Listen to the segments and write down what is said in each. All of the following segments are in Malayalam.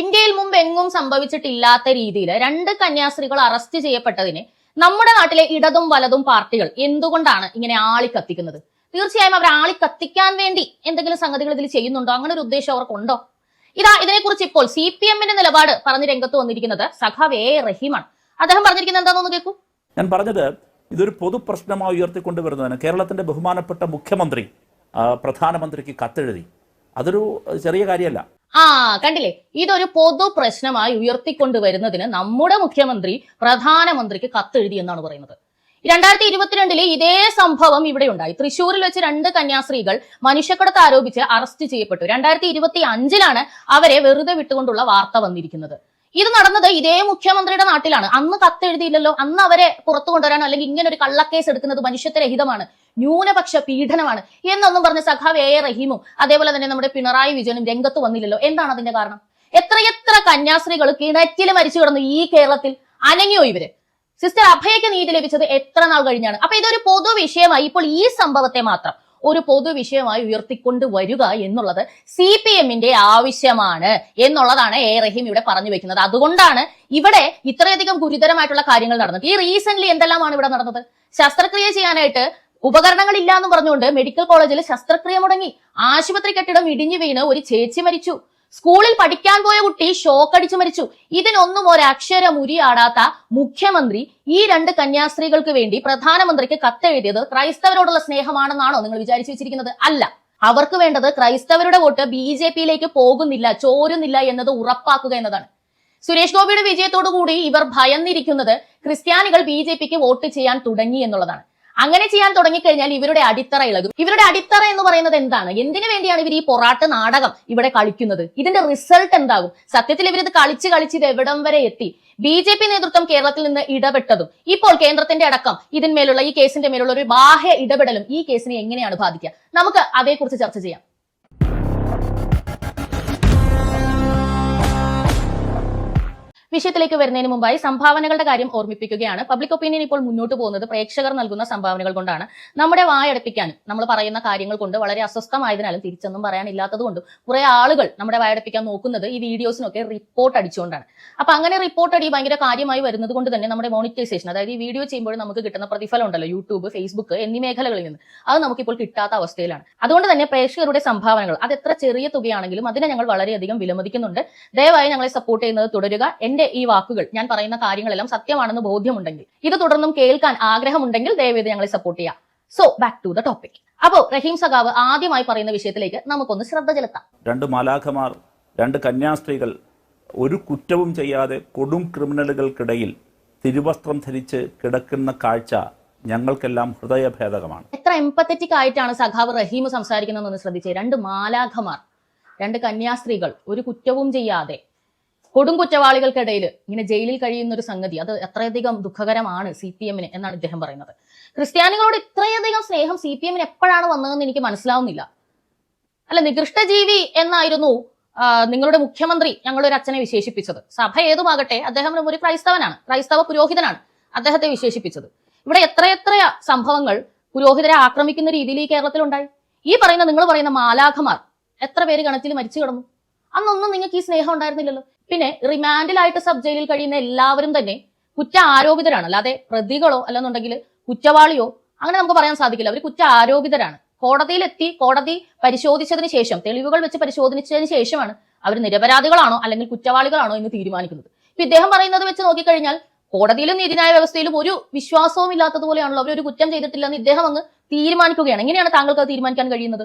ഇന്ത്യയിൽ മുമ്പ് എങ്ങും സംഭവിച്ചിട്ടില്ലാത്ത രീതിയിൽ രണ്ട് കന്യാസ്ത്രീകൾ അറസ്റ്റ് ചെയ്യപ്പെട്ടതിനെ നമ്മുടെ നാട്ടിലെ ഇടതും വലതും പാർട്ടികൾ എന്തുകൊണ്ടാണ് ഇങ്ങനെ ആളി കത്തിക്കുന്നത് തീർച്ചയായും അവർ ആളി കത്തിക്കാൻ വേണ്ടി എന്തെങ്കിലും സംഗതികൾ ഇതിൽ ചെയ്യുന്നുണ്ടോ? അങ്ങനെ ഒരു ഉദ്ദേശം അവർക്കുണ്ടോ? ഇതാ ഇതിനെക്കുറിച്ച് ഇപ്പോൾ സി പി എമ്മിന്റെ നിലപാട് പറഞ്ഞ് രംഗത്ത് വന്നിരിക്കുന്നത് സഖാവ് എ റഹീമാണ്. അദ്ദേഹം പറഞ്ഞിരിക്കുന്നത് എന്താണെന്ന് കേൾക്കൂ ഞാൻ പറഞ്ഞത് ഇതൊരു പൊതു പൊതുപ്രശ്നമായി ഉയർത്തിക്കൊണ്ടുവരുന്നതിന് കേരളത്തിന്റെ ബഹുമാനപ്പെട്ട മുഖ്യമന്ത്രി പ്രധാനമന്ത്രിക്ക് കത്തെഴുതി. അതൊരു ചെറിയ കാര്യമല്ല. ആ കണ്ടില്ലേ? ഇതൊരു പൊതു പ്രശ്നമായി ഉയർത്തിക്കൊണ്ട് വരുന്നതിന് നമ്മുടെ മുഖ്യമന്ത്രി പ്രധാനമന്ത്രിക്ക് കത്തെഴുതി എന്നാണ് പറയുന്നത്. രണ്ടായിരത്തി ഇരുപത്തിരണ്ടിലെ ഇതേ സംഭവം ഇവിടെ ഉണ്ടായി. തൃശ്ശൂരിൽ വെച്ച് രണ്ട് കന്യാസ്ത്രീകൾ മനുഷ്യക്കടത്ത് ആരോപിച്ച് അറസ്റ്റ് ചെയ്യപ്പെട്ടു. രണ്ടായിരത്തി ഇരുപത്തി അഞ്ചിലാണ് അവരെ വെറുതെ വിട്ടുകൊണ്ടുള്ള വാർത്ത വന്നിരിക്കുന്നത്. ഇത് നടന്നത് ഇതേ മുഖ്യമന്ത്രിയുടെ നാട്ടിലാണ്. അന്ന് കത്തെഴുതിയില്ലല്ലോ. അന്ന് അവരെ പുറത്തു കൊണ്ടുവരാനോ അല്ലെങ്കിൽ ഇങ്ങനെ ഒരു കള്ളക്കേസ് എടുക്കുന്നത് മനുഷ്യത്വരഹിതമാണ്. ന്യൂനപക്ഷ പീഡനമാണ് എന്നൊന്നും പറഞ്ഞ സഖാവ് എ റഹീമും അതേപോലെ തന്നെ നമ്മുടെ പിണറായി വിജയനും രംഗത്ത് വന്നില്ലല്ലോ. എന്താണ് അതിന്റെ കാരണം? എത്രയെത്ര കന്യാസ്ത്രീകൾ കിണറ്റിൽ മരിച്ചു കിടന്നു ഈ കേരളത്തിൽ അനങ്ങിയോ ഇവർ? സിസ്റ്റർ അഭയക്ക് നീതി ലഭിച്ചത് എത്ര നാൾ കഴിഞ്ഞാണ്? അപ്പൊ ഇതൊരു പൊതു വിഷയമായി ഇപ്പോൾ ഈ സംഭവത്തെ മാത്രം ഒരു പൊതു വിഷയമായി ഉയർത്തിക്കൊണ്ട് വരിക എന്നുള്ളത് സി പി എമ്മിന്റെ ആവശ്യമാണ് എന്നുള്ളതാണ് എ റഹീം ഇവിടെ പറഞ്ഞു വെക്കുന്നത്. അതുകൊണ്ടാണ് ഇവിടെ ഇത്രയധികം ഗുരുതരമായിട്ടുള്ള കാര്യങ്ങൾ നടന്നത്. ഈ റീസെന്റ് എന്തെല്ലാമാണ് ഇവിടെ നടന്നത്? ശസ്ത്രക്രിയ ചെയ്യാനായിട്ട് ഉപകരണങ്ങൾ ഇല്ല എന്ന് പറഞ്ഞുകൊണ്ട് മെഡിക്കൽ കോളേജിൽ ശസ്ത്രക്രിയ മുടങ്ങി. ആശുപത്രി കെട്ടിടം ഇടിഞ്ഞു വീണ് ഒരു ചേച്ചി മരിച്ചു. സ്കൂളിൽ പഠിക്കാൻ പോയ കുട്ടി ഷോക്ക് അടിച്ചു മരിച്ചു. ഇതിനൊന്നും ഒരക്ഷരം ഉരിയാടാത്ത മുഖ്യമന്ത്രി ഈ രണ്ട് കന്യാസ്ത്രീകൾക്ക് വേണ്ടി പ്രധാനമന്ത്രിക്ക് കത്തെഴുതിയത് ക്രൈസ്തവരോടുള്ള സ്നേഹമാണെന്നാണോ നിങ്ങൾ വിചാരിച്ചു വെച്ചിരിക്കുന്നത്? അല്ല. അവർക്ക് വേണ്ടത് ക്രൈസ്തവരുടെ വോട്ട് ബി ജെ പിയിലേക്ക് പോകുന്നില്ല ചോരുന്നില്ല എന്നത് ഉറപ്പാക്കുക എന്നതാണ്. സുരേഷ് ഗോപിയുടെ വിജയത്തോടു കൂടി ഇവർ ഭയന്നിരിക്കുന്നത് ക്രിസ്ത്യാനികൾ ബി ജെ പിക്ക് വോട്ട് ചെയ്യാൻ തുടങ്ങി എന്നുള്ളതാണ്. അങ്ങനെ ചെയ്യാൻ തുടങ്ങിക്കഴിഞ്ഞാൽ ഇവരുടെ അടിത്തറ ഇളകും. ഇവരുടെ അടിത്തറ എന്ന് പറയുന്നത് എന്താണ്? എന്തിനു വേണ്ടിയാണ് ഇവർ ഈ പൊറാട്ട് നാടകം ഇവിടെ കളിക്കുന്നത്? ഇതിന്റെ റിസൾട്ട് എന്താകും? സത്യത്തിൽ ഇവരിത് കളിച്ച് കളിച്ച് ഇത് എവിടം വരെ എത്തി? ബി ജെ പി നേതൃത്വം കേരളത്തിൽ നിന്ന് ഇടപെട്ടതും. ഇപ്പോൾ കേന്ദ്രത്തിന്റെ അടക്കം ഇതിന്മേലുള്ള ഈ കേസിന്റെ മേലുള്ള ഒരു ബാഹ്യ ഇടപെടലും ഈ കേസിനെ എങ്ങനെയാണ് ബാധിക്കുക? നമുക്ക് അതേക്കുറിച്ച് ചർച്ച ചെയ്യാം. വിഷയത്തിലേക്ക് വരുന്നതിന് മുമ്പായി സംഭാവനകളുടെ കാര്യം ഓർമ്മിപ്പിക്കുകയാണ്. പബ്ലിക് ഒപ്പീനിയൻ ഇപ്പോൾ മുന്നോട്ട് പോകുന്നത് പ്രേക്ഷകർ നൽകുന്ന സംഭാവനകൾ കൊണ്ടാണ്. നമ്മുടെ വായടപ്പിക്കാനും നമ്മൾ പറയുന്ന കാര്യങ്ങൾ കൊണ്ട് വളരെ അസ്വസ്ഥമായതിനാലും തിരിച്ചൊന്നും പറയാനില്ലാത്തത് കൊണ്ടും കുറെ ആളുകൾ നമ്മുടെ വായടപ്പിക്കാൻ നോക്കുന്നത് ഈ വീഡിയോസിനൊക്കെ റിപ്പോർട്ട് അടിച്ചുകൊണ്ടാണ്. അപ്പൊ അങ്ങനെ റിപ്പോർട്ട് അടി ഭയങ്കര കാര്യമായി വരുന്നത് കൊണ്ട് തന്നെ നമ്മുടെ മോണിറ്റൈസേഷൻ അതായത് ഈ വീഡിയോ ചെയ്യുമ്പോൾ നമുക്ക് കിട്ടുന്ന പ്രതിഫലം ഉണ്ടല്ലോ യൂട്യൂബ് ഫേസ്ബുക്ക് എന്നീ മേഖലകളിൽ നിന്ന്. അത് നമുക്കിപ്പോൾ കിട്ടാത്ത അവസ്ഥയിലാണ്. അതുകൊണ്ട് തന്നെ പ്രേക്ഷകരുടെ സംഭാവനകൾ അത് എത്ര ചെറിയ തുകയാണെങ്കിലും അതിനെ ഞങ്ങൾ വളരെയധികം വിലമതിക്കുന്നുണ്ട്. ദയവായി ഞങ്ങളെ സപ്പോർട്ട് ചെയ്യുന്നത് തുടരുക. എന്റെ ഈ വാക്കുകൾ ഞാൻ പറയുന്ന കാര്യങ്ങളെല്ലാം സത്യമാണെന്ന് ബോധ്യമുണ്ടെങ്കിൽ ഇത് തുടർന്നും കേൾക്കാൻ ആഗ്രഹമുണ്ടെങ്കിൽ ദയവേത് ഞങ്ങളെ സപ്പോർട്ട് ചെയ്യാം. So back to the topic അപ്പോ റഹീം സഖാവ് ആദ്യമായി പറയുന്ന വിഷയത്തിലേക്ക് നമുക്കൊന്ന് ശ്രദ്ധ ചെലുത്താം. രണ്ട് മാലാഖമാർ രണ്ട് കന്യാസ്ത്രീകൾ ഒരു കുറ്റവും ചെയ്യാതെ കൊടും ക്രിമിനലുകൾക്കിടയിൽ തിരുവസ്ത്രം ധരിച്ച് കിടക്കുന്ന കാഴ്ച ഞങ്ങൾക്കെല്ലാം ഹൃദയഭേദകമാണ്. എത്ര എംപത്തറ്റിക് ആയിട്ടാണ് സഖാവ് റഹീം സംസാരിക്കുന്നതെന്ന് ശ്രദ്ധിച്ചേ. രണ്ട് മാലാഖമാർ രണ്ട് കന്യാസ്ത്രീകൾ ഒരു കുറ്റവും ചെയ്യാതെ കൊടും കുറ്റവാളികൾക്കിടയിൽ ഇങ്ങനെ ജയിലിൽ കഴിയുന്ന ഒരു സംഗതി അത് എത്രയധികം ദുഃഖകരമാണ് സി പി എമ്മിന് എന്നാണ് ഇദ്ദേഹം പറയുന്നത്. ക്രിസ്ത്യാനികളോട് ഇത്രയധികം സ്നേഹം സി പി എമ്മിന് എപ്പോഴാണ് വന്നതെന്ന് എനിക്ക് മനസ്സിലാവുന്നില്ല. അല്ല നികൃഷ്ടജീവി എന്നായിരുന്നു നിങ്ങളുടെ മുഖ്യമന്ത്രി ഞങ്ങളൊരു അച്ഛനെ വിശേഷിപ്പിച്ചത്. സഭ ഏതുമാകട്ടെ അദ്ദേഹം ഒരു ക്രൈസ്തവനാണ് ക്രൈസ്തവ പുരോഹിതനാണ് അദ്ദേഹത്തെ വിശേഷിപ്പിച്ചത്. ഇവിടെ എത്രയെത്ര സംഭവങ്ങൾ പുരോഹിതരെ ആക്രമിക്കുന്ന രീതിയിൽ ഈ കേരളത്തിലുണ്ടായി? ഈ പറയുന്ന നിങ്ങൾ പറയുന്ന മാലാഖമാർ എത്ര പേര് കണത്തിൽ മരിച്ചു കിടന്നു? അന്നൊന്നും നിങ്ങൾക്ക് ഈ സ്നേഹം ഉണ്ടായിരുന്നില്ലല്ലോ. പിന്നെ റിമാൻഡിലായിട്ട് സബ് ജയിലിൽ കഴിയുന്ന എല്ലാവരും തന്നെ കുറ്റ ആരോപിതരാണ് അല്ലാതെ പ്രതികളോ അല്ലെന്നുണ്ടെങ്കിൽ കുറ്റവാളിയോ അങ്ങനെ നമുക്ക് പറയാൻ സാധിക്കില്ല. അവർ കുറ്റ ആരോപിതരാണ് കോടതിയിലെത്തി കോടതി പരിശോധിച്ചതിന് ശേഷം തെളിവുകൾ വെച്ച് പരിശോധിച്ചതിന് ശേഷമാണ് അവർ നിരപരാധികളാണോ അല്ലെങ്കിൽ കുറ്റവാളികളാണോ എന്ന് തീരുമാനിക്കുന്നത്. ഇപ്പൊ ഇദ്ദേഹം പറയുന്നത് വെച്ച് നോക്കിക്കഴിഞ്ഞാൽ കോടതിയിലും നീതിന്യായ വ്യവസ്ഥയിലും ഒരു വിശ്വാസവും ഇല്ലാത്തതുപോലെയാണല്ലോ ഒരു കുറ്റം ചെയ്തിട്ടില്ലെന്ന് ഇദ്ദേഹം അങ്ങ് തീരുമാനിക്കുകയാണ്. എങ്ങനെയാണ് താങ്കൾക്ക് അത് തീരുമാനിക്കാൻ കഴിയുന്നത്?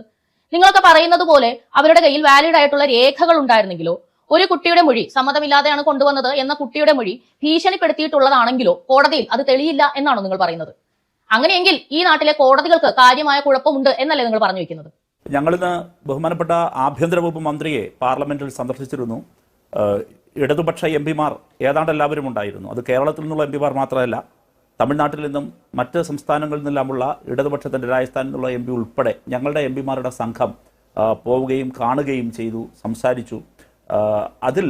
നിങ്ങളൊക്കെ പറയുന്നത് പോലെ അവരുടെ കയ്യിൽ വാലിഡ് ആയിട്ടുള്ള രേഖകൾ ഉണ്ടായിരുന്നെങ്കിലോ ഒരു കുട്ടിയുടെ മൊഴി സമ്മതമില്ലാതെയാണ് കൊണ്ടുവന്നത് എന്ന കുട്ടിയുടെ മൊഴി ഭീഷണിപ്പെടുത്തിയിട്ടുള്ളതാണെങ്കിലോ കോടതിയിൽ അത് തെളിയില്ല എന്നാണോ നിങ്ങൾ പറയുന്നത്? അങ്ങനെയെങ്കിൽ ഈ നാട്ടിലെ കോടതികൾക്ക് കാര്യമായ കുഴപ്പമുണ്ട് എന്നല്ലേ നിങ്ങൾ പറഞ്ഞു വെക്കുന്നത് ഞങ്ങളിന്ന് ബഹുമാനപ്പെട്ട ആഭ്യന്തര വകുപ്പ് മന്ത്രിയെ പാർലമെന്റിൽ സന്ദർശിച്ചിരുന്നു. ഇടതുപക്ഷ എം പിമാർ ഏതാണ്ട് എല്ലാവരും ഉണ്ടായിരുന്നു. അത് കേരളത്തിൽ നിന്നുള്ള എം പിമാർ മാത്രമല്ല തമിഴ്നാട്ടിൽ നിന്നും മറ്റ് സംസ്ഥാനങ്ങളിൽ നിന്നെല്ലാമുള്ള ഇടതുപക്ഷത്തിന്റെ രാജസ്ഥാനിൽ നിന്നുള്ള എം പി ഉൾപ്പെടെ ഞങ്ങളുടെ എം പിമാരുടെ സംഘം പോവുകയും കാണുകയും ചെയ്തു സംസാരിച്ചു. അതിൽ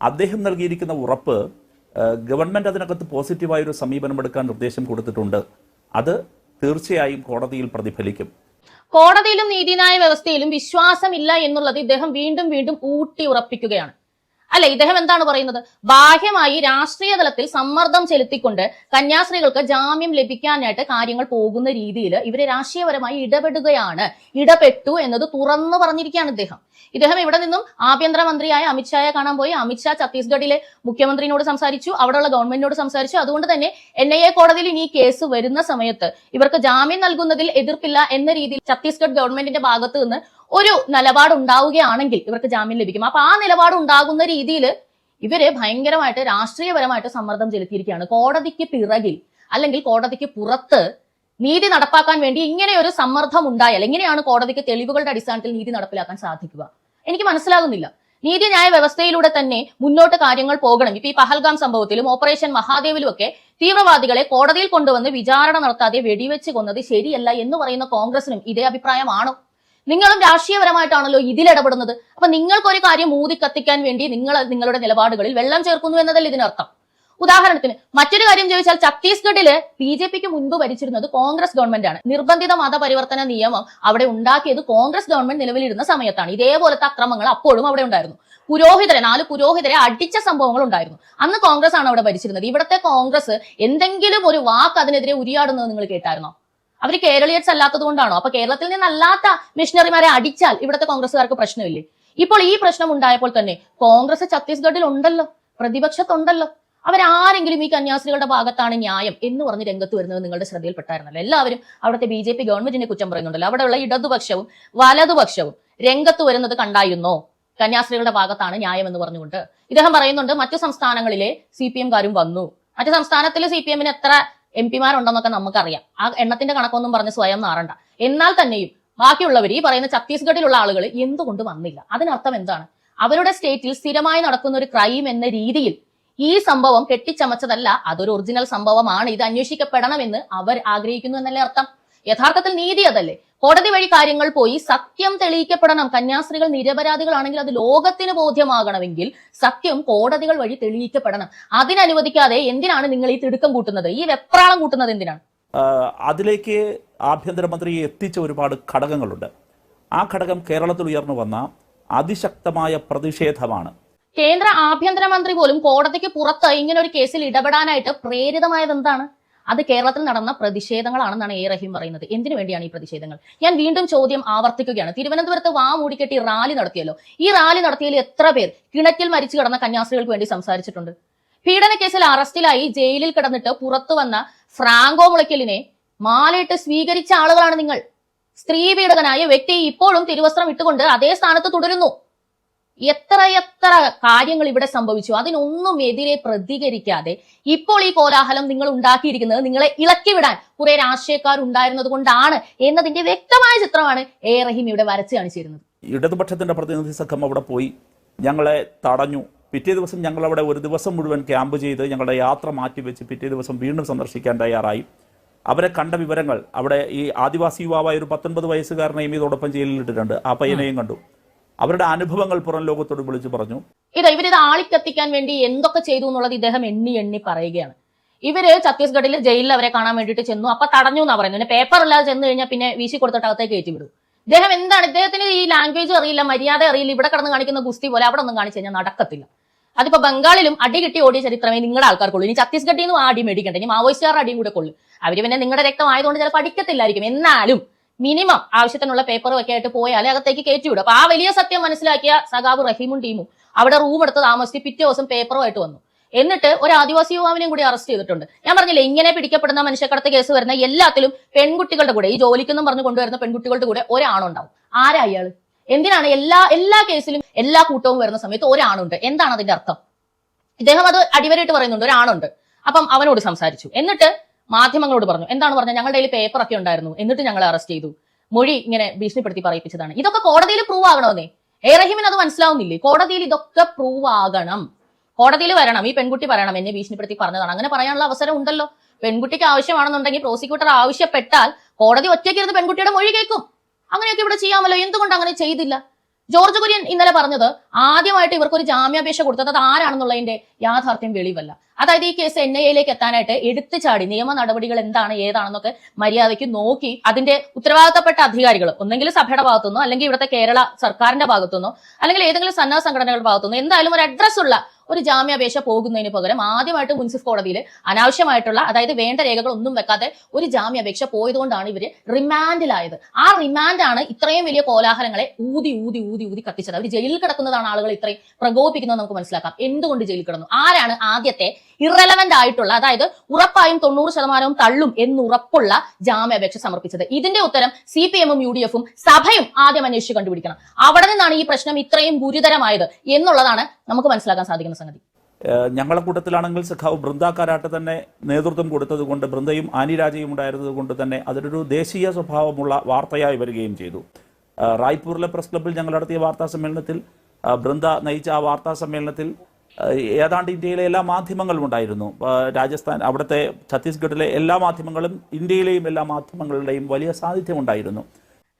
അദ്ദേഹം നൽകിയിരിക്കുന്ന ഉറപ്പ് ഗവൺമെന്റ് അതിനകത്ത് പോസിറ്റീവായൊരു സമീപനമെടുക്കാൻ നിർദ്ദേശം കൊടുത്തിട്ടുണ്ട്. അത് തീർച്ചയായും കോടതിയിൽ പ്രതിഫലിക്കും. കോടതിയിലും നീതിന്യായ വ്യവസ്ഥയിലും വിശ്വാസമില്ല എന്നുള്ളത് ഇദ്ദേഹം വീണ്ടും വീണ്ടും ഊട്ടി ഉറപ്പിക്കുകയാണ്. അല്ലെ ഇദ്ദേഹം എന്താണ് പറയുന്നത്? ബാഹ്യമായി രാഷ്ട്രീയ തലത്തിൽ സമ്മർദ്ദം ചെലുത്തിക്കൊണ്ട് കന്യാസ്ത്രീകൾക്ക് ജാമ്യം ലഭിക്കാനായിട്ട് കാര്യങ്ങൾ പോകുന്ന രീതിയിൽ ഇവരെ രാഷ്ട്രീയപരമായി ഇടപെടുകയാണ് ഇടപെട്ടു എന്നത് തുറന്നു പറഞ്ഞിരിക്കുകയാണ് ഇദ്ദേഹം. ഇദ്ദേഹം ഇവിടെ നിന്നും ആഭ്യന്തരമന്ത്രിയായ അമിത്ഷായെ കാണാൻ പോയി. അമിത്ഷാ ഛത്തീസ്ഗഡിലെ മുഖ്യമന്ത്രിയോട് സംസാരിച്ചു അവിടെയുള്ള ഗവൺമെന്റിനോട് സംസാരിച്ചു. അതുകൊണ്ട് തന്നെ എൻ ഐ എ കോടതിയിൽ ഇനി കേസ് വരുന്ന സമയത്ത് ഇവർക്ക് ജാമ്യം നൽകുന്നതിൽ എതിർപ്പില്ല എന്ന രീതിയിൽ ഛത്തീസ്ഗഡ് ഗവൺമെന്റിന്റെ ഭാഗത്ത് നിന്ന് ഒരു നിലപാട് ഉണ്ടാവുകയാണെങ്കിൽ ഇവർക്ക് ജാമ്യം ലഭിക്കും. അപ്പൊ ആ നിലപാട് ഉണ്ടാകുന്ന രീതിയിൽ ഇവർ ഭയങ്കരമായിട്ട് രാഷ്ട്രീയപരമായിട്ട് സമ്മർദ്ദം ചെലുത്തിയിരിക്കുകയാണ്. കോടതിക്ക് പിറകിൽ അല്ലെങ്കിൽ കോടതിക്ക് പുറത്ത് നീതി നടപ്പാക്കാൻ വേണ്ടി ഇങ്ങനെ ഒരു സമ്മർദ്ദം ഉണ്ടായാൽ എങ്ങനെയാണ് കോടതിക്ക് തെളിവുകളുടെ അടിസ്ഥാനത്തിൽ നീതി നടപ്പിലാക്കാൻ സാധിക്കുക? എനിക്ക് മനസ്സിലാകുന്നില്ല. നീതിന്യായ വ്യവസ്ഥയിലൂടെ തന്നെ മുന്നോട്ട് കാര്യങ്ങൾ പോകണം. ഇപ്പൊ ഈ പഹൽഗാം സംഭവത്തിലും ഓപ്പറേഷൻ മഹാദേവിലും ഒക്കെ തീവ്രവാദികളെ കോടതിയിൽ കൊണ്ടുവന്ന് വിചാരണ നടത്താതെ വെടിവെച്ച് കൊന്നത് ശരിയല്ല എന്ന് പറയുന്ന കോൺഗ്രസിനും ഇതേ അഭിപ്രായമാണോ. നിങ്ങളും രാഷ്ട്രീയപരമായിട്ടാണല്ലോ ഇതിൽ ഇടപെടുന്നത്. അപ്പൊ നിങ്ങൾക്കൊരു കാര്യം ഊതി കത്തിക്കാൻ വേണ്ടി നിങ്ങൾ നിങ്ങളുടെ നിലപാടുകളിൽ വെള്ളം ചേർക്കുന്നു എന്നതല്ല ഇതിനർത്ഥം. ഉദാഹരണത്തിന് മറ്റൊരു കാര്യം ചോദിച്ചാൽ ഛത്തീസ്ഗഡിൽ ബി ജെ പിക്ക് മുൻപ് ഭരിച്ചിരുന്നത് കോൺഗ്രസ് ഗവൺമെന്റ് ആണ്. നിർബന്ധിത മതപരിവർത്തന നിയമം അവിടെ ഉണ്ടാക്കിയത് കോൺഗ്രസ് ഗവൺമെന്റ് നിലവിലിരുന്ന സമയത്താണ്. ഇതേപോലത്തെ അക്രമങ്ങൾ അപ്പോഴും അവിടെ ഉണ്ടായിരുന്നു. പുരോഹിതരെ നാല് പുരോഹിതരെ അടിച്ച സംഭവങ്ങൾ ഉണ്ടായിരുന്നു. അന്ന് കോൺഗ്രസ് ആണ് അവിടെ ഭരിച്ചിരുന്നത്. ഇവിടത്തെ കോൺഗ്രസ് എന്തെങ്കിലും ഒരു വാക്ക് അതിനെതിരെ ഉരിയാടുന്നത് നിങ്ങൾ കേട്ടായിരുന്നോ? അവർ കേരളീയർസ് അല്ലാത്തത് കൊണ്ടാണോ അപ്പൊ കേരളത്തിൽ നിന്നല്ലാത്ത മിഷണറിമാരെ അടിച്ചാൽ ഇവിടുത്തെ കോൺഗ്രസ്സുകാർക്ക് പ്രശ്നമില്ലേ? ഇപ്പോൾ ഈ പ്രശ്നം ഉണ്ടായപ്പോൾ തന്നെ കോൺഗ്രസ് ഛത്തീസ്ഗഡിൽ ഉണ്ടല്ലോ പ്രതിപക്ഷത്തുണ്ടല്ലോ. അവരാരെങ്കിലും ഈ കന്യാസ്ത്രീകളുടെ ഭാഗത്താണ് ന്യായം എന്ന് പറഞ്ഞ് രംഗത്ത് വരുന്നത് നിങ്ങളുടെ ശ്രദ്ധയിൽപ്പെട്ടായിരുന്നല്ലോ. എല്ലാവരും അവിടുത്തെ ബി ജെ പി ഗവൺമെന്റിനെ കുറ്റം പറയുന്നുണ്ടല്ലോ. അവിടെയുള്ള ഇടതുപക്ഷവും വലതുപക്ഷവും രംഗത്ത് വരുന്നത് കണ്ടായിരുന്നോ? കന്യാസ്ത്രീകളുടെ ഭാഗത്താണ് ന്യായം എന്ന് പറഞ്ഞുകൊണ്ട്. ഇദ്ദേഹം പറയുന്നുണ്ട് മറ്റു സംസ്ഥാനങ്ങളിലെ സി പി എംകാരും വന്നു. മറ്റു സംസ്ഥാനത്തിലെ സി പി എമ്മിന് എത്ര എം പിമാരുണ്ടെന്നൊക്കെ നമുക്കറിയാം. ആ എണ്ണത്തിന്റെ കണക്കൊന്നും പറഞ്ഞ് സ്വയം നാറണ്ട. എന്നാൽ തന്നെയും ബാക്കിയുള്ളവർ ഈ പറയുന്ന ഛത്തീസ്ഗഡിലുള്ള ആളുകൾ എന്തുകൊണ്ട് വന്നില്ല? അതിനർത്ഥം എന്താണ്? അവരുടെ സ്റ്റേറ്റിൽ സ്ഥിരമായി നടക്കുന്ന ഒരു ക്രൈം എന്ന രീതിയിൽ ഈ സംഭവം കെട്ടിച്ചമച്ചതല്ല അതൊരു ഒറിജിനൽ സംഭവമാണ് ഇത് അന്വേഷിക്കപ്പെടണമെന്ന് അവർ ആഗ്രഹിക്കുന്നു എന്നല്ലേ അർത്ഥം? യഥാർത്ഥത്തിൽ നീതി അതല്ലേ? കോടതി വഴി കാര്യങ്ങൾ പോയി സത്യം തെളിയിക്കപ്പെടണം. കന്യാസ്ത്രീകൾ നിരപരാധികളാണെങ്കിൽ അത് ലോകത്തിന് ബോധ്യമാകണമെങ്കിൽ സത്യം കോടതികൾ വഴി തെളിയിക്കപ്പെടണം. അതിനനുവദിക്കാതെ എന്തിനാണ് നിങ്ങൾ ഈ തിടുക്കം കൂട്ടുന്നത്? ഈ വെപ്രാളം കൂട്ടുന്നത് എന്തിനാണ്? അതിലേക്ക് ആഭ്യന്തരമന്ത്രി എത്തിച്ച ഒരുപാട് ഘടകങ്ങളുണ്ട്. ആ ഘടകം കേരളത്തിൽ ഉയർന്നു വന്ന അതിശക്തമായ പ്രതിഷേധമാണ്. കേന്ദ്ര ആഭ്യന്തരമന്ത്രി പോലും കോടതിക്ക് പുറത്ത് ഇങ്ങനെ ഒരു കേസിൽ ഇടപെടാനായിട്ട് പ്രേരിതമായത് എന്താണ്? അത് കേരളത്തിൽ നടന്ന പ്രതിഷേധങ്ങളാണെന്നാണ് എ റഹീം പറയുന്നത്. എന്തിനു വേണ്ടിയാണ് ഈ പ്രതിഷേധങ്ങൾ? ഞാൻ വീണ്ടും ചോദ്യം ആവർത്തിക്കുകയാണ്. തിരുവനന്തപുരത്ത് വാ മൂടിക്കെട്ടി റാലി നടത്തിയല്ലോ. ഈ റാലി നടത്തിയതിൽ എത്ര പേർ കിണറ്റിൽ മരിച്ചു കിടന്ന കന്യാസ്ത്രീകൾക്ക് വേണ്ടി സംസാരിച്ചിട്ടുണ്ട്? പീഡനക്കേസിൽ കേസിൽ അറസ്റ്റിലായി ജയിലിൽ കിടന്നിട്ട് പുറത്തു വന്ന ഫ്രാങ്കോ മുളയ്ക്കലിനെ മാലയിട്ട് സ്വീകരിച്ച ആളുകളാണ് നിങ്ങൾ. സ്ത്രീ പീഡകനായ വ്യക്തി ഇപ്പോഴും തിരുവസ്ത്രം ഇട്ടുകൊണ്ട് അതേ സ്ഥാനത്ത് തുടരുന്നു. എത്ര എത്ര കാര്യങ്ങൾ ഇവിടെ സംഭവിച്ചു? അതിനൊന്നും എതിരെ പ്രതികരിക്കാതെ ഇപ്പോൾ ഈ കോലാഹലം നിങ്ങൾ ഉണ്ടാക്കിയിരിക്കുന്നത് നിങ്ങളെ ഇളക്കി വിടാൻ കുറെ രാഷ്ട്രീയക്കാർ ഉണ്ടായിരുന്നത് കൊണ്ടാണ് എന്നതിന്റെ വ്യക്തമായ ചിത്രമാണ് എ റഹീം ഇവിടെ വരച്ചു കാണിച്ചിരുന്നത്. ഇടതുപക്ഷത്തിന്റെ പ്രതിനിധി സംഘം അവിടെ പോയി. ഞങ്ങളെ തടഞ്ഞു. പിറ്റേ ദിവസം ഞങ്ങൾ അവിടെ ഒരു ദിവസം മുഴുവൻ ക്യാമ്പ് ചെയ്ത് ഞങ്ങളുടെ യാത്ര മാറ്റിവെച്ച് പിറ്റേ ദിവസം വീണ്ടും സന്ദർശിക്കാൻ തയ്യാറായി. അവരെ കണ്ട വിവരങ്ങൾ അവിടെ ഈ ആദിവാസി യുവാവായ ഒരു പത്തൊൻപത് വയസ്സുകാരനെയും ഇതോടൊപ്പം ജയിലിലിട്ടിട്ടുണ്ട്. ആ പയ്യനെയും കണ്ടു. അവരുടെ അനുഭവങ്ങൾ പുറം ലോകത്തോട് വിളിച്ചു പറഞ്ഞു. ഇത് ഇവരിത് ആളിക്കത്തിക്കാൻ വേണ്ടി എന്തൊക്കെ ചെയ്തു എന്നുള്ളത് ഇദ്ദേഹം എണ്ണി എണ്ണി പറയുകയാണ്. ഇവർ ഛത്തീസ്ഗഡിൽ ജയിലിൽ അവരെ കാണാൻ വേണ്ടിയിട്ട് ചെന്നു. അപ്പൊ തടഞ്ഞു എന്നാ പറയുന്നത്. പേപ്പർ ഇല്ലാതെ ചെന്ന് കഴിഞ്ഞാൽ പിന്നെ വീശി കൊടുത്തിട്ട് അകത്തേക്ക് കയറ്റി വിടും. ഇദ്ദേഹം എന്താണ്? ഇദ്ദേഹത്തിന് ഈ ലാംഗ്വേജ് അറിയില്ല മര്യാദ അറിയില്ല ഇവിടെ കടന്ന് കാണിക്കുന്ന ഗുസ്തി പോലെ അവിടെ ഒന്നും കാണിച്ചു കഴിഞ്ഞാൽ നടക്കത്തില്ല. അതിപ്പോ ബംഗാളിലും അടി കിട്ടി ഓടിയ ചരിത്രമേ നിങ്ങളുടെ ആൾക്കാർക്കുള്ളൂ. ഇനി ഛത്തീസ്ഗഡിൽ നിന്നും ആ അടി മേടിക്കണ്ട. ഇനി മാവോയിസ്റ്റുകാരുടെ അടിയും കൂടെ കൊള്ളു. അവർ പിന്നെ നിങ്ങളുടെ രക്തമായതുകൊണ്ട് ചിലപ്പോൾ അടിക്കത്തില്ലായിരിക്കും. എന്നാലും മിനിമം ആവശ്യത്തിനുള്ള പേപ്പറും ഒക്കെ ആയിട്ട് പോയാൽ അകത്തേക്ക് കയറ്റിവിടും അപ്പൊ ആ വലിയ സത്യം മനസ്സിലാക്കിയ സഖാബ് റഹീമും ടീമും അവിടെ റൂം എടുത്ത് താമസിച്ച് പിറ്റേ ദിവസം പേപ്പറുമായിട്ട് വന്നു. എന്നിട്ട് ഒരു ആദിവാസി യുവാവിനെയും കൂടി അറസ്റ്റ് ചെയ്തിട്ടുണ്ട്. ഞാൻ പറഞ്ഞില്ലേ ഇങ്ങനെ പിടിക്കപ്പെടുന്ന മനുഷ്യക്കടത്ത് കേസ് വരുന്ന എല്ലാത്തിലും പെൺകുട്ടികളുടെ കൂടെ ഈ ജോലിക്കൊന്നും പറഞ്ഞു കൊണ്ടുവരുന്ന പെൺകുട്ടികളുടെ കൂടെ ഒരാണുണ്ടാവും. ആരാ അയാൾ എന്തിനാണ് എല്ലാ എല്ലാ കേസിലും എല്ലാ കൂട്ടവും വരുന്ന സമയത്ത് ഒരാണുണ്ട്? എന്താണ് അതിന്റെ അർത്ഥം? ഇദ്ദേഹം അത് അടിവരായിട്ട് പറയുന്നുണ്ട് ഒരാണുണ്ട്. അപ്പം അവനോട് സംസാരിച്ചു. എന്നിട്ട് മാധ്യമങ്ങളോട് പറഞ്ഞു. എന്താണ് പറഞ്ഞത്? ഞങ്ങളുടെ കയ്യിൽ പേപ്പർ ഒക്കെ ഉണ്ടായിരുന്നു. എന്നിട്ട് ഞങ്ങളെ അറസ്റ്റ് ചെയ്തു. മൊഴി ഇങ്ങനെ ഭീഷണിപ്പെടുത്തി പറയിപ്പിച്ചതാണ്. ഇതൊക്കെ കോടതിയിൽ പ്രൂവ് ആകണമെന്നേ. എ അത് മനസ്സിലാവുന്നില്ലേ? കോടതിയിൽ ഇതൊക്കെ പ്രൂവ് ആകണം. കോടതിയിൽ വരണം. ഈ പെൺകുട്ടി പറയണം. എന്നെ ഭീഷണിപ്പെടുത്തി പറഞ്ഞതാണ്. അങ്ങനെ പറയാനുള്ള അവസരം ഉണ്ടല്ലോ. പെൺകുട്ടിക്ക് ആവശ്യമാണെന്നുണ്ടെങ്കിൽ പ്രോസിക്യൂട്ടർ ആവശ്യപ്പെട്ടാൽ കോടതി ഒറ്റയ്ക്കിരുന്ന് പെൺകുട്ടിയുടെ മൊഴി കേൾക്കും. അങ്ങനെയൊക്കെ ഇവിടെ ചെയ്യാമല്ലോ. എന്തുകൊണ്ട് അങ്ങനെ ചെയ്തില്ല? ജോർജ് കുര്യൻ ഇന്നലെ പറഞ്ഞത് ആദ്യമായിട്ട് ഇവർക്കൊരു ജാമ്യാപേക്ഷ കൊടുത്തത് അത് ആരാണെന്നുള്ളതിന്റെ യാഥാർത്ഥ്യം വെളിവല്ല. അതായത് ഈ കേസ് എൻ ഐ എയിലേക്ക് എത്താനായിട്ട് എടുത്തു ചാടി നിയമ നടപടികൾ എന്താണ് ഏതാണെന്നൊക്കെ മര്യാദയ്ക്ക് നോക്കി അതിന്റെ ഉത്തരവാദിത്തപ്പെട്ട അധികാരികൾ ഒന്നെങ്കിൽ സഭയുടെ ഭാഗത്തുനിന്നോ അല്ലെങ്കിൽ ഇവിടുത്തെ കേരള സർക്കാരിന്റെ ഭാഗത്തുനിന്നോ അല്ലെങ്കിൽ ഏതെങ്കിലും സന്നദ്ധ സംഘടനകളുടെ ഭാഗത്തുനിന്നോ എന്തായാലും ഒരു അഡ്രസ് ഉള്ള ഒരു ജാമ്യാപേക്ഷ പോകുന്നതിന് പകരം ആദ്യമായിട്ട് മുൻസിഫ് കോടതിയിൽ അനാവശ്യമായിട്ടുള്ള അതായത് വേണ്ട രേഖകൾ ഒന്നും വെക്കാതെ ഒരു ജാമ്യാപേക്ഷ പോയതുകൊണ്ടാണ് ഇവർ റിമാൻഡിലായത്. ആ റിമാൻഡാണ് ഇത്രയും വലിയ കോലാഹലങ്ങളെ ഊതി ഊതി ഊതി ഊതി കത്തിച്ചത്. അവർ ജയിലിൽ കിടക്കുന്നതാണ് ആളുകൾ ഇത്രയും പ്രകോപിപ്പിക്കുന്നത് നമുക്ക് മനസ്സിലാക്കാം. എന്തുകൊണ്ട് ജയിലിൽ കിടന്നു? ആരാണ് ആദ്യത്തെ ഇറലവന്റ് ആയിട്ടുള്ള അതായത് ഉറപ്പായും തൊണ്ണൂറ് ശതമാനവും തള്ളും എന്നുറപ്പുള്ള ജാമ്യാപേക്ഷ സമർപ്പിച്ചത്. ഇതിന്റെ ഉത്തരം സി പി എമ്മും യു ഡി എഫും സഭയും ആദ്യം അന്വേഷിച്ച് കണ്ടുപിടിക്കണം. അവിടെ നിന്നാണ് ഈ പ്രശ്നം ഇത്രയും ഗുരുതരമായത് എന്നുള്ളതാണ് നമുക്ക് മനസ്സിലാക്കാൻ സാധിക്കുന്ന സംഗതി. ഞങ്ങളുടെ ഞങ്ങളെ കൂട്ടത്തിലാണെങ്കിൽ സഖാവ് ബൃന്ദ കാരാട്ട് തന്നെ നേതൃത്വം കൊടുത്തത് കൊണ്ട് ബൃന്ദയും ആനിരാജയും ഉണ്ടായിരുന്നത് കൊണ്ട് തന്നെ അതൊരു ദേശീയ സ്വഭാവമുള്ള വാർത്തയായി വരികയും ചെയ്തു. റായ്പൂരിലെ പ്രസ് ക്ലബ്ബിൽ ഞങ്ങൾ നടത്തിയ വാർത്താ സമ്മേളനത്തിൽ ബൃന്ദ നയിച്ച ആ വാർത്താ സമ്മേളനത്തിൽ ഏതാണ്ട് ഇന്ത്യയിലെ എല്ലാ മാധ്യമങ്ങളും ഉണ്ടായിരുന്നു. രാജസ്ഥാൻ അവിടുത്തെ ഛത്തീസ്ഗഡിലെ എല്ലാ മാധ്യമങ്ങളും ഇന്ത്യയിലെയും എല്ലാ മാധ്യമങ്ങളുടെയും വലിയ സാന്നിധ്യം ഉണ്ടായിരുന്നു.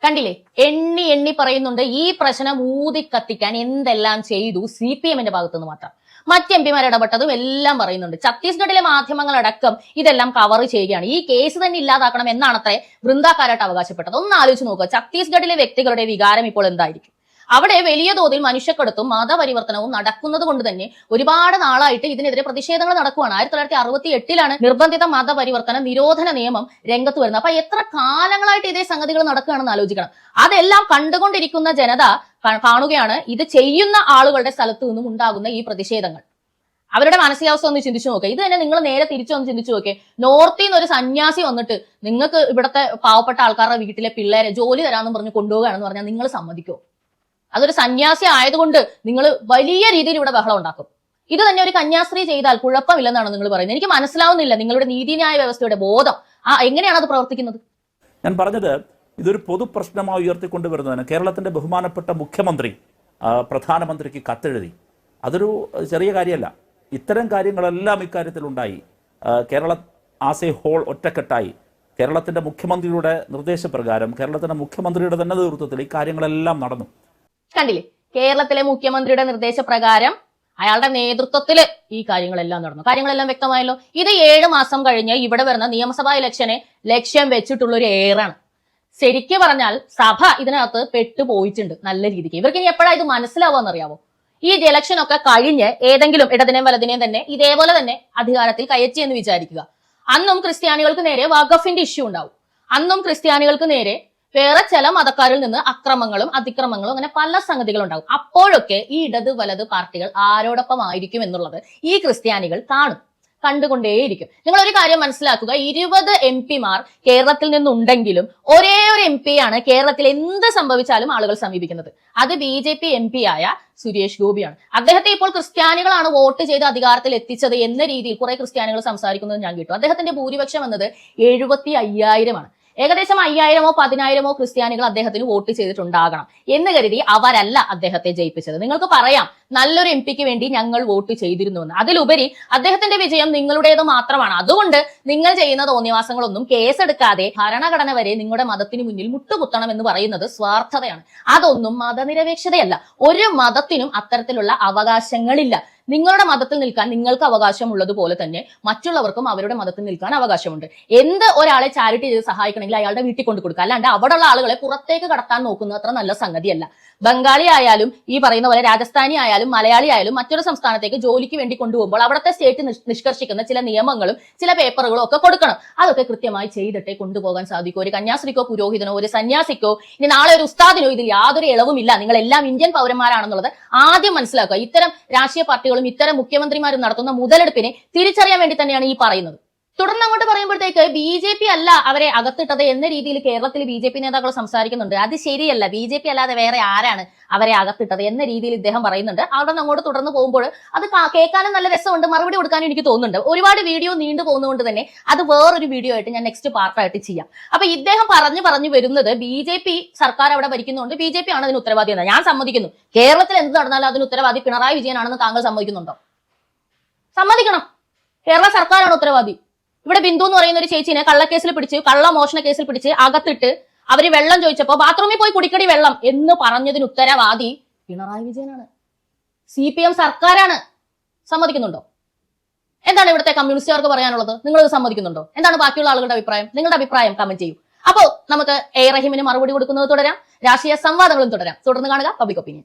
കണ്ടില്ലേ? എണ്ണി എണ്ണി പറയുന്നുണ്ട് ഈ പ്രശ്നം ഊതി കത്തിക്കാൻ എന്തെല്ലാം ചെയ്തു? സി പി എമ്മിന്റെ ഭാഗത്തുനിന്ന് മാത്രം. മറ്റ് എം പിമാർ ഇടപെട്ടതും എല്ലാം പറയുന്നുണ്ട്. ഛത്തീസ്ഗഡിലെ മാധ്യമങ്ങളടക്കം ഇതെല്ലാം കവർ ചെയ്യുകയാണ്. ഈ കേസ് തന്നെ ഇല്ലാതാക്കണം എന്നാണത്രേ വൃന്ദാക്കാരായിട്ട് അവകാശപ്പെട്ടത്. ഒന്ന് ആലോചിച്ച് നോക്കുക. ഛത്തീസ്ഗഡിലെ വ്യക്തികളുടെ വികാരം ഇപ്പോൾ എന്തായിരിക്കും? അവിടെ വലിയ തോതിൽ മനുഷ്യക്കടത്തും മതപരിവർത്തനവും നടക്കുന്നത് കൊണ്ട് തന്നെ ഒരുപാട് നാളായിട്ട് ഇതിനെതിരെ പ്രതിഷേധങ്ങൾ നടക്കുകയാണ് ആയിരത്തി തൊള്ളായിരത്തി അറുപത്തി എട്ടിലാണ് നിർബന്ധിത മതപരിവർത്തന നിരോധന നിയമം രംഗത്ത് വരുന്നത്. അപ്പൊ എത്ര കാലങ്ങളായിട്ട് ഇതേ സംഗതികൾ നടക്കുകയാണെന്ന് ആലോചിക്കണം. അതെല്ലാം കണ്ടുകൊണ്ടിരിക്കുന്ന ജനത കാണുകയാണ് ഇത് ചെയ്യുന്ന ആളുകളുടെ സ്ഥലത്തു നിന്നും ഉണ്ടാകുന്ന ഈ പ്രതിഷേധങ്ങൾ. അവരുടെ മാനസികാവസ്ഥ ഒന്ന് ചിന്തിച്ചു നോക്കുക ഇത് തന്നെ നിങ്ങൾ നേരെ തിരിച്ചു ഒന്ന് ചിന്തിച്ചു നോക്കേ. നോർത്തിൽ നിന്ന് ഒരു സന്യാസി വന്നിട്ട് നിങ്ങൾക്ക് ഇവിടുത്തെ പാവപ്പെട്ട ആൾക്കാരുടെ വീട്ടിലെ പിള്ളേരെ ജോലി തരാമെന്ന് പറഞ്ഞ് കൊണ്ടുപോകുകയാണെന്ന് പറഞ്ഞാൽ നിങ്ങൾ സമ്മതിക്കോ? അതൊരു സന്യാസി ആയതുകൊണ്ട് നിങ്ങൾ വലിയ രീതിയിൽ ഇവിടെ ബഹളം ഉണ്ടാക്കും. ഇത് തന്നെ ഒരു കന്യാസ്ത്രീ ചെയ്താൽ കുഴപ്പമില്ലെന്നാണ് നിങ്ങൾ പറയുന്നത്. എനിക്ക് മനസ്സിലാവുന്നില്ല നിങ്ങളുടെ നീതിന്യായ വ്യവസ്ഥയുടെ ബോധം. ആ എങ്ങനെയാണ് അത് പ്രവർത്തിക്കുന്നത്? ഞാൻ പറഞ്ഞത് ഇതൊരു പൊതു പ്രശ്നമായി ഉയർത്തിക്കൊണ്ടുവരുന്നതിന് കേരളത്തിന്റെ ബഹുമാനപ്പെട്ട മുഖ്യമന്ത്രി പ്രധാനമന്ത്രിക്ക് കത്തെഴുതി. അതൊരു ചെറിയ കാര്യമല്ല. ഇത്തരം കാര്യങ്ങളെല്ലാം ഇക്കാര്യത്തിലുണ്ടായി ഉണ്ടായി. കേരള ആസ് ഹോൾ ഒറ്റക്കെട്ടായി. കേരളത്തിന്റെ മുഖ്യമന്ത്രിയുടെ നിർദ്ദേശപ്രകാരം കേരളത്തിന്റെ മുഖ്യമന്ത്രിയുടെ തന്നെ നേതൃത്വത്തിൽ ഈ കാര്യങ്ങളെല്ലാം നടന്നു. കണ്ടില്ലേ? കേരളത്തിലെ മുഖ്യമന്ത്രിയുടെ നിർദ്ദേശപ്രകാരം അയാളുടെ നേതൃത്വത്തിൽ ഈ കാര്യങ്ങളെല്ലാം നടന്നു. കാര്യങ്ങളെല്ലാം വ്യക്തമായല്ലോ? ഇത് ഏഴ് മാസം കഴിഞ്ഞ് ഇവിടെ വരുന്ന നിയമസഭാ ഇലക്ഷനെ ലക്ഷ്യം വെച്ചിട്ടുള്ള ഒരു ഏറാണ്. ശരിക്ക് പറഞ്ഞാൽ സഭ ഇതിനകത്ത് പെട്ടുപോയിട്ടുണ്ട് നല്ല രീതിക്ക്. ഇവർക്ക് ഇനി എപ്പോഴാണ് ഇത് മനസ്സിലാവുക ഈ ഇലക്ഷൻ ഒക്കെ കഴിഞ്ഞ് ഏതെങ്കിലും ഇടതിനെയും വലതിനെയും തന്നെ ഇതേപോലെ തന്നെ അധികാരത്തിൽ കയറ്റി എന്ന് വിചാരിക്കുക. അന്നും ക്രിസ്ത്യാനികൾക്ക് നേരെ വഖഫിന്റെ ഇഷ്യൂ ഉണ്ടാവും. അന്നും ക്രിസ്ത്യാനികൾക്ക് നേരെ വേറെ ചില മതക്കാരിൽ നിന്ന് അക്രമങ്ങളും അതിക്രമങ്ങളും അങ്ങനെ പല സംഗതികളും ഉണ്ടാകും അപ്പോഴൊക്കെ ഈ ഇടത് വലത് പാർട്ടികൾ ആരോടൊപ്പം ആയിരിക്കും എന്നുള്ളത് ഈ ക്രിസ്ത്യാനികൾ കാണും കണ്ടുകൊണ്ടേയിരിക്കും. നിങ്ങൾ ഒരു കാര്യം മനസ്സിലാക്കുക ഇരുപത് എം പിമാർ കേരളത്തിൽ നിന്നുണ്ടെങ്കിലും ഒരേ ഒരു എം പി ആണ് കേരളത്തിൽ എന്ത് സംഭവിച്ചാലും ആളുകൾ സമീപിക്കുന്നത്. അത് B J P M P ആയ സുരേഷ് ഗോപിയാണ്. അദ്ദേഹത്തെ ഇപ്പോൾ ക്രിസ്ത്യാനികളാണ് വോട്ട് ചെയ്ത് അധികാരത്തിൽ എത്തിച്ചത് എന്ന രീതിയിൽ കുറെ ക്രിസ്ത്യാനികൾ സംസാരിക്കുന്നത് ഞാൻ കേട്ടു. അദ്ദേഹത്തിന്റെ ഭൂരിപക്ഷം എന്നത് എഴുപത്തി അയ്യായിരമാണ്. ഏകദേശം അയ്യായിരമോ പതിനായിരമോ ക്രിസ്ത്യാനികൾ അദ്ദേഹത്തിന് വോട്ട് ചെയ്തിട്ടുണ്ടാകണം എന്ന് കരുതി അവരല്ല അദ്ദേഹത്തെ ജയിപ്പിച്ചത്. നിങ്ങൾക്ക് പറയാം നല്ലൊരു എം പിക്ക് വേണ്ടി ഞങ്ങൾ വോട്ട് ചെയ്തിരുന്നു എന്ന്. അതിലുപരി അദ്ദേഹത്തിന്റെ വിജയം നിങ്ങളുടേത് മാത്രമാണ്. അതുകൊണ്ട് നിങ്ങൾ ചെയ്യുന്ന തോന്നിവാസങ്ങളൊന്നും കേസെടുക്കാതെ ഭരണഘടന വരെ നിങ്ങളുടെ മതത്തിന് മുന്നിൽ മുട്ടുകുത്തണം എന്ന് പറയുന്നത് സ്വാർത്ഥതയാണ്. അതൊന്നും മതനിരപേക്ഷതയല്ല. ഒരു മതത്തിനും അത്തരത്തിലുള്ള അവകാശങ്ങളില്ല. നിങ്ങളുടെ മതത്തിൽ നിൽക്കാൻ നിങ്ങൾക്ക് അവകാശമുള്ളതുപോലെ തന്നെ മറ്റുള്ളവർക്കും അവരുടെ മതത്തിൽ നിൽക്കാൻ അവകാശമുണ്ട്. എന്ത് ഒരാളെ ചാരിറ്റി ചെയ്ത് സഹായിക്കണമെങ്കിൽ അയാളുടെ വീട്ടിൽ കൊണ്ട് കൊടുക്കുക അല്ലാണ്ട് അവിടെയുള്ള ആളുകളെ പുറത്തേക്ക് കടത്താൻ നോക്കുന്നത് അത്ര നല്ല സംഗതിയല്ല. ബംഗാളി ആയാലും ഈ പറയുന്ന പോലെ രാജസ്ഥാനി ആയാലും മലയാളി ആയാലും മറ്റൊരു സംസ്ഥാനത്തേക്ക് ജോലിക്ക് വേണ്ടി കൊണ്ടുപോകുമ്പോൾ അവിടുത്തെ സ്റ്റേറ്റ് നിഷ്കർഷിക്കുന്ന ചില നിയമങ്ങളും ചില പേപ്പറുകളും ഒക്കെ കൊടുക്കണം. അതൊക്കെ കൃത്യമായി ചെയ്തിട്ടേ കൊണ്ടുപോകാൻ സാധിക്കൂ. ഒരു കന്യാസ്ത്രീക്കോ പുരോഹിതനോ ഒരു സന്യാസിക്കോ ഇനി നാളെ ഒരു ഉസ്താദിനോ ഇതിൽ യാതൊരു ഇളവുമില്ല. നിങ്ങൾ എല്ലാം ഇന്ത്യൻ പൗരന്മാരാണെന്നുള്ളത് ആദ്യം മനസ്സിലാക്കുക. ഇത്തരം രാഷ്ട്രീയ പാർട്ടികളും ഇത്തരം മുഖ്യമന്ത്രിമാരും നടത്തുന്ന മുതലെടുപ്പിനെ തിരിച്ചറിയാൻ വേണ്ടി തന്നെയാണ് ഈ പറയുന്നത്. തുടർന്ന് അങ്ങോട്ട് പറയുമ്പോഴത്തേക്ക് ബി ജെ പി അല്ല അവരെ അകത്തിട്ടത് എന്ന രീതിയിൽ കേരളത്തിൽ ബി ജെ പി നേതാക്കൾ സംസാരിക്കുന്നുണ്ട്. അത് ശരിയല്ല. ബി ജെ പി അല്ലാതെ വേറെ ആരാണ് അവരെ അകത്തിട്ടത് എന്ന രീതിയിൽ ഇദ്ദേഹം പറയുന്നുണ്ട്. അവിടെ നിന്ന് അങ്ങോട്ട് തുടർന്ന് പോകുമ്പോൾ അത് കേൾക്കാനും നല്ല രസമുണ്ട്. മറുപടി കൊടുക്കാനും എനിക്ക് തോന്നുന്നുണ്ട്. ഒരുപാട് വീഡിയോ നീണ്ടു പോകുന്നതുകൊണ്ട് തന്നെ അത് വേറൊരു വീഡിയോ ആയിട്ട് ഞാൻ നെക്സ്റ്റ് പാർട്ടായിട്ട് ചെയ്യാം. അപ്പൊ ഇദ്ദേഹം പറഞ്ഞു പറഞ്ഞു വരുന്നത് ബി ജെ പി സർക്കാർ അവിടെ ഭരിക്കുന്നതുകൊണ്ട് ബി ജെ പി ആണ് അതിന് ഉത്തരവാദി എന്ന് ഞാൻ സമ്മതിക്കുന്നു. കേരളത്തിൽ എന്ത് നടന്നാലും അതിന് ഉത്തരവാദി പിണറായി വിജയനാണെന്ന് താങ്കൾ സമ്മതിക്കുന്നുണ്ടോ? സമ്മതിക്കണം. കേരള സർക്കാരാണ് ഉത്തരവാദി. ഇവിടെ ബിന്ദു എന്ന് പറയുന്ന ഒരു ചേച്ചിനെ കള്ളക്കേസിൽ പിടിച്ച് കള്ള മോഷണ കേസിൽ പിടിച്ച് അകത്തിട്ട് അവർ വെള്ളം ചോദിച്ചപ്പോ ബാത്റൂമിൽ പോയി കുടിക്കടി വെള്ളം എന്ന് പറഞ്ഞതിന് ഉത്തരവാദി പിണറായി വിജയനാണ്. സി പി എം സർക്കാരാണ്. സമ്മതിക്കുന്നുണ്ടോ? എന്താണ് ഇവിടുത്തെ കമ്മ്യൂണിസ്റ്റുകാർക്ക് പറയാനുള്ളത്? നിങ്ങൾ ഇത് സമ്മതിക്കുന്നുണ്ടോ? എന്താണ് ബാക്കിയുള്ള ആളുകളുടെ അഭിപ്രായം? നിങ്ങളുടെ അഭിപ്രായം കമന്റ് ചെയ്യൂ. അപ്പോൾ നമുക്ക് എ റഹീമിന് മറുപടി കൊടുക്കുന്നത് തുടരാം. രാഷ്ട്രീയ സംവാദങ്ങളും തുടരാം. തുടർന്ന് കാണുക പബ്ലിക് ഒപ്പീനിയൻ